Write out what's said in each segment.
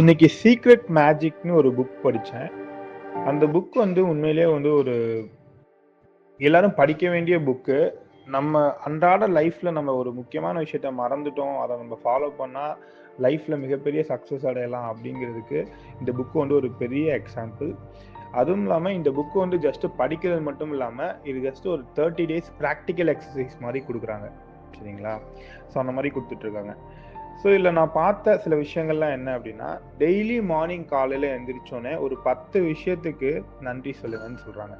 இன்னைக்கு சீக்ரெட் மேஜிக்னு ஒரு புக் படித்தேன் அந்த புக் வந்து உண்மையிலேயே வந்து ஒரு எல்லாரும் படிக்க வேண்டிய புக்கு நம்ம அன்றாட லைஃப்பில் நம்ம ஒரு முக்கியமான விஷயத்த மறந்துட்டோம். அதை நம்ம ஃபாலோ பண்ணால் லைஃப்பில் மிகப்பெரிய சக்ஸஸ் அடையலாம் அப்படிங்கிறதுக்கு இந்த புக்கு வந்து ஒரு பெரிய எக்ஸாம்பிள் அதுவும் இல்லாமல் இந்த புக்கு வந்து ஜஸ்ட் படிக்கிறது மட்டும் இல்லாமல் இது ஜஸ்ட் ஒரு தேர்ட்டி டேஸ் ப்ராக்டிக்கல் எக்ஸசைஸ் மாதிரி கொடுக்குறாங்க. சரிங்களா? ஸோ அந்த மாதிரி கொடுத்துட்ருக்காங்க ஸோ இதில் நான் பார்த்த சில விஷயங்கள்லாம் என்ன அப்படின்னா டெய்லி மார்னிங் காலையில் எழுந்திரிச்சோன்னே ஒரு பத்து விஷயத்துக்கு நன்றி சொல்லுங்கன்னு சொல்கிறாங்க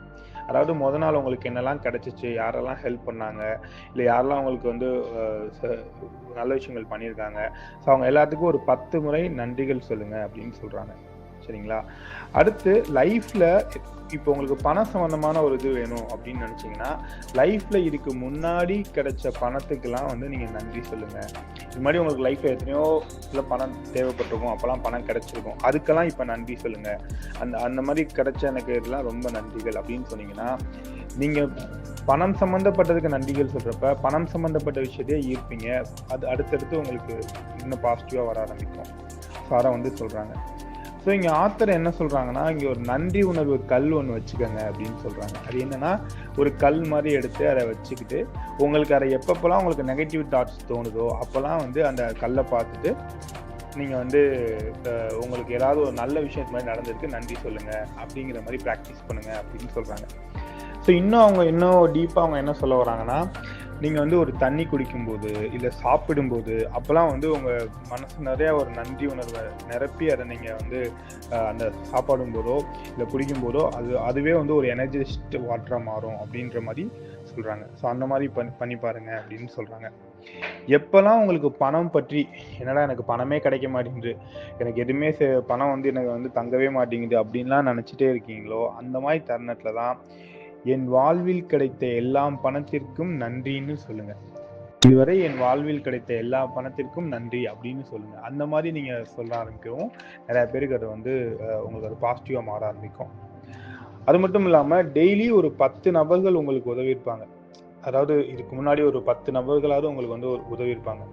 அதாவது முத நாள் உங்களுக்கு என்னெல்லாம் கிடைச்சிச்சு யாரெல்லாம் ஹெல்ப் பண்ணாங்க இல்லை யாரெல்லாம் உங்களுக்கு வந்து ச- நல்ல விஷயங்கள் பண்ணியிருக்காங்க. ஸோ அவங்க எல்லாத்துக்கும் ஒரு பத்து முறை நன்றிகள் சொல்லுங்கள் அப்படின்னு சொல்கிறாங்க சரிங்களா? அடுத்து லைஃப்பில் இப்போ உங்களுக்கு பணம் சம்மந்தமான ஒரு இது வேணும் அப்படின்னு நினச்சிங்கன்னா லைஃப்பில் இதுக்கு முன்னாடி கிடைச்ச பணத்துக்கெல்லாம் வந்து நீங்கள் நன்றி சொல்லுங்கள் இது மாதிரி உங்களுக்கு லைஃப்பில் எத்தனையோ இல்லை பணம் தேவைப்பட்டிருக்கும். அப்போல்லாம் பணம் கிடைச்சிருக்கும். அதுக்கெல்லாம் இப்போ நன்றி சொல்லுங்கள் அந்த அந்த மாதிரி கிடைச்ச எனக்கு இதெல்லாம் ரொம்ப நன்றிகள் அப்படின்னு சொன்னீங்கன்னா நீங்கள் பணம் சம்மந்தப்பட்டதுக்கு நன்றிகள் சொல்கிறப்ப பணம் சம்மந்தப்பட்ட விஷயத்தையே ஈர்ப்பீங்க. அது அடுத்தடுத்து உங்களுக்கு இன்னும் பாசிட்டிவாக வர ஆரம்பிக்கும். ஸோ அதை வந்து சொல்கிறாங்க ஸோ இங்கே ஆத்தர் என்ன சொல்கிறாங்கன்னா இங்கே ஒரு நன்றி உணர்வு கல் ஒன்று வச்சுக்கோங்க அப்படின்னு சொல்கிறாங்க அது என்னென்னா ஒரு கல் மாதிரி எடுத்து அதை வச்சுக்கிட்டு உங்களுக்கு அதை எப்பப்போலாம் உங்களுக்கு நெகட்டிவ் தாட்ஸ் தோணுதோ அப்போல்லாம் வந்து அந்த கல்லை பார்த்துட்டு நீங்கள் வந்து உங்களுக்கு ஏதாவது ஒரு நல்ல விஷயத்து மாதிரி நடந்திருக்கு நன்றி சொல்லுங்கள் அப்படிங்கிற மாதிரி ப்ராக்டிஸ் பண்ணுங்கள் அப்படின்னு சொல்கிறாங்க ஸோ இன்னும் அவங்க இன்னும் டீப்பாக அவங்க என்ன சொல்ல வராங்கன்னா நீங்கள் வந்து ஒரு தண்ணி குடிக்கும்போது இல்லை சாப்பிடும்போது அப்போல்லாம் வந்து உங்கள் மனசு நிறையா ஒரு நன்றி உணர்வை நிரப்பி அதை நீங்கள் வந்து அந்த சாப்பாடும் போதோ இல்லை குடிக்கும் போதோ அது அதுவே வந்து ஒரு எனர்ஜிஸ்ட் வாட்டராக மாறும் அப்படின்ற மாதிரி சொல்கிறாங்க ஸோ அந்த மாதிரி பண்ணி பண்ணி பாருங்கள் அப்படின்னு சொல்கிறாங்க எப்போல்லாம் உங்களுக்கு பணம் பற்றி என்னடா எனக்கு பணமே கிடைக்க மாட்டேங்குது எனக்கு எதுவுமே சே- பணம் வந்து எனக்கு வந்து தங்கவே மாட்டேங்குது அப்படின்லாம் நினச்சிட்டே இருக்கீங்களோ அந்த மாதிரி தருணத்தில் தான் என் வாழ்வில் கிடைத்த எல்லா பணத்திற்கும் நன்றின்னு சொல்லுங்க. இதுவரை என் வாழ்வில் கிடைத்த எல்லா பணத்திற்கும் நன்றி அப்படின்னு சொல்லுங்க. அந்த மாதிரி நீங்க சொல்ல ஆரம்பிக்கவும் நிறைய பேருக்கு அது வந்து உங்களுக்கு அது பாசிட்டிவா மாற ஆரம்பிக்கும். அது மட்டும் இல்லாம டெய்லி ஒரு பத்து நபர்கள் உங்களுக்கு உதவி இருப்பாங்க அதாவது இதுக்கு முன்னாடி ஒரு பத்து நபர்களாவது உங்களுக்கு வந்து ஒரு உதவி இருப்பாங்க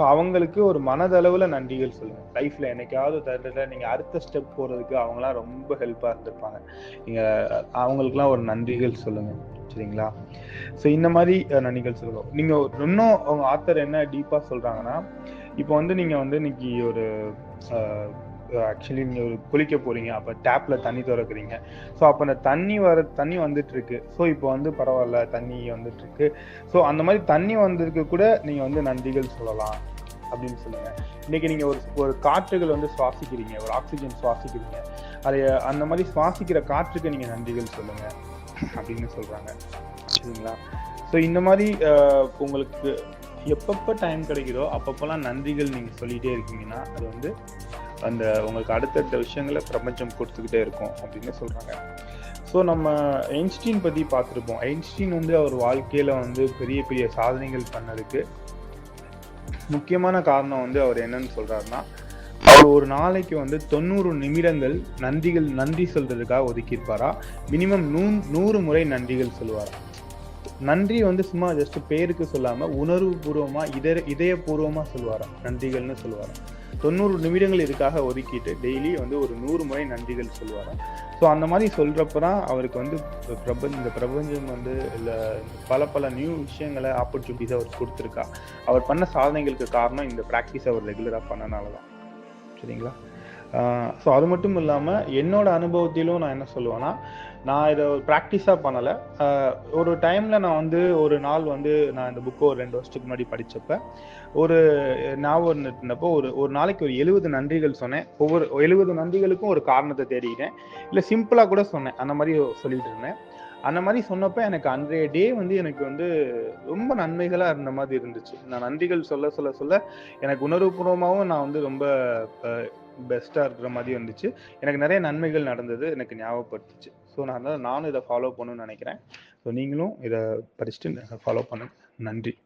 ஸோ அவங்களுக்கு ஒரு மனதளவில் நன்றிகள் சொல்லுங்கள் லைஃப்பில் என்னைக்காவது தருணத்துல நீங்கள் அடுத்த ஸ்டெப் போகிறதுக்கு அவங்களாம் ரொம்ப ஹெல்ப்பாக இருந்திருப்பாங்க. நீங்கள் அவங்களுக்குலாம் ஒரு நன்றிகள் சொல்லுங்கள் சரிங்களா? ஸோ இந்த மாதிரி நன்றிகள் சொல்லுங்க. நீங்கள் இன்னும் அவங்க ஆத்தர் என்ன டீப்பாக சொல்கிறாங்கன்னா இப்போ வந்து நீங்கள் வந்து இன்னைக்கு ஒரு ஆக்சுவலி நீங்கள் குளிக்க போகிறீங்க அப்போ டேப்பில் தண்ணி திறக்கிறீங்க. ஸோ அப்போ அந்த தண்ணி வர தண்ணி வந்துட்டுருக்கு. ஸோ இப்போ வந்து பரவாயில்ல தண்ணி வந்துட்டுருக்கு. ஸோ அந்த மாதிரி தண்ணி வந்ததுக்கு கூட நீங்கள் வந்து நன்றிகள் சொல்லலாம் அப்படின்னு சொல்லுங்கள் இன்றைக்கி நீங்கள் ஒரு ஒரு காற்றுகள் வந்து சுவாசிக்கிறீங்க ஒரு ஆக்சிஜன் சுவாசிக்கிறீங்க. அதை அந்த மாதிரி சுவாசிக்கிற காற்றுக்கு நீங்கள் நன்றிகள் சொல்லுங்கள் அப்படின்னு சொல்கிறாங்க சரிங்களா? ஸோ இந்த மாதிரி உங்களுக்கு எப்பப்போ டைம் கிடைக்குதோ அப்பப்போலாம் நன்றிகள் நீங்கள் சொல்லிகிட்டே இருக்கீங்கன்னா அது வந்து அந்த உங்களுக்கு அடுத்தடுத்த விஷயங்களை பிரபஞ்சம் கொடுத்துக்கிட்டே இருக்கும் அப்படின்னு சொல்றாங்க. ஸோ நம்ம ஐன்ஸ்டீன் பற்றி பார்த்துருப்போம். ஐன்ஸ்டீன் வந்து அவர் வாழ்க்கையில வந்து பெரிய பெரிய சாதனைகள் பண்ணதுக்கு முக்கியமான காரணம் வந்து அவர் என்னன்னு சொல்றாருன்னா அவர் ஒரு நாளைக்கு வந்து தொண்ணூறு நிமிடங்கள் நந்திகள் நன்றி சொல்றதுக்காக ஒதுக்கியிருப்பாரா? மினிமம் நூ நூறு முறை நன்றிகள் சொல்லுவாரா? நன்றி வந்து சும்மா ஜஸ்ட் பேருக்கு சொல்லாமல் உணர்வு பூர்வமாக இதய இதயபூர்வமா சொல்லுவாராம் நன்றிகள்னு சொல்லுவாராம் தொண்ணூறு நிமிடங்கள் இதுக்காக ஒதுக்கிட்டு டெய்லி வந்து ஒரு நூறு முறை நன்றிகள் சொல்லுவாராம். ஸோ அந்த மாதிரி சொல்கிறப்ப தான் அவருக்கு வந்து பிரபஞ்ச இந்த பிரபஞ்சம் வந்து இல்லை பல பல நியூ விஷயங்களை ஆப்பர்ச்சுனிட்டிஸ் அவர் கொடுத்துருக்கா. அவர் பண்ண சாதனைகளுக்கு காரணம் இந்த ப்ராக்டிஸ் அவர் ரெகுலராக பண்ணனால தான் சரிங்களா ஸோ அது மட்டும் இல்லாமல் என்னோட அனுபவத்திலும் நான் என்ன சொல்லுவேன்னா நான் இதை ஒரு ப்ராக்டிஸாக பண்ணலை ஒரு டைமில் நான் வந்து ஒரு நாள் வந்து நான் இந்த புக்கை ஒரு ரெண்டு வருஷத்துக்கு முன்னாடி படித்தப்ப ஒரு ஞாபகம் இருந்தப்போ ஒரு ஒரு நாளைக்கு ஒரு எழுபது நன்றிகள் சொன்னேன். ஒவ்வொரு எழுபது நன்றிகளுக்கும் ஒரு காரணத்தை தேடிக்கிட்டேன். இல்லை சிம்பிளாக கூட சொன்னேன். அந்த மாதிரி சொல்லிட்டு இருந்தேன். அந்த மாதிரி சொன்னப்போ எனக்கு அன்றைய டே வந்து எனக்கு வந்து ரொம்ப நன்மைகளாக இருந்த மாதிரி இருந்துச்சு. நான் நன்றிகள் சொல்ல சொல்ல சொல்ல எனக்கு உணர்வுபூர்வமாகவும் நான் வந்து ரொம்ப பெஸ்ட்டாக இருக்கிற மாதிரி வந்துச்சு எனக்கு நிறைய நன்மைகள் நடந்தது எனக்கு ஞாபகப்படுத்துச்சு. ஸோ நான் நானும் இதை ஃபாலோ பண்ணணும்னு நினைக்கிறேன். ஸோ நீங்களும் இதை படிச்சுட்டு ஃபாலோ பண்ணுங்க. நன்றி.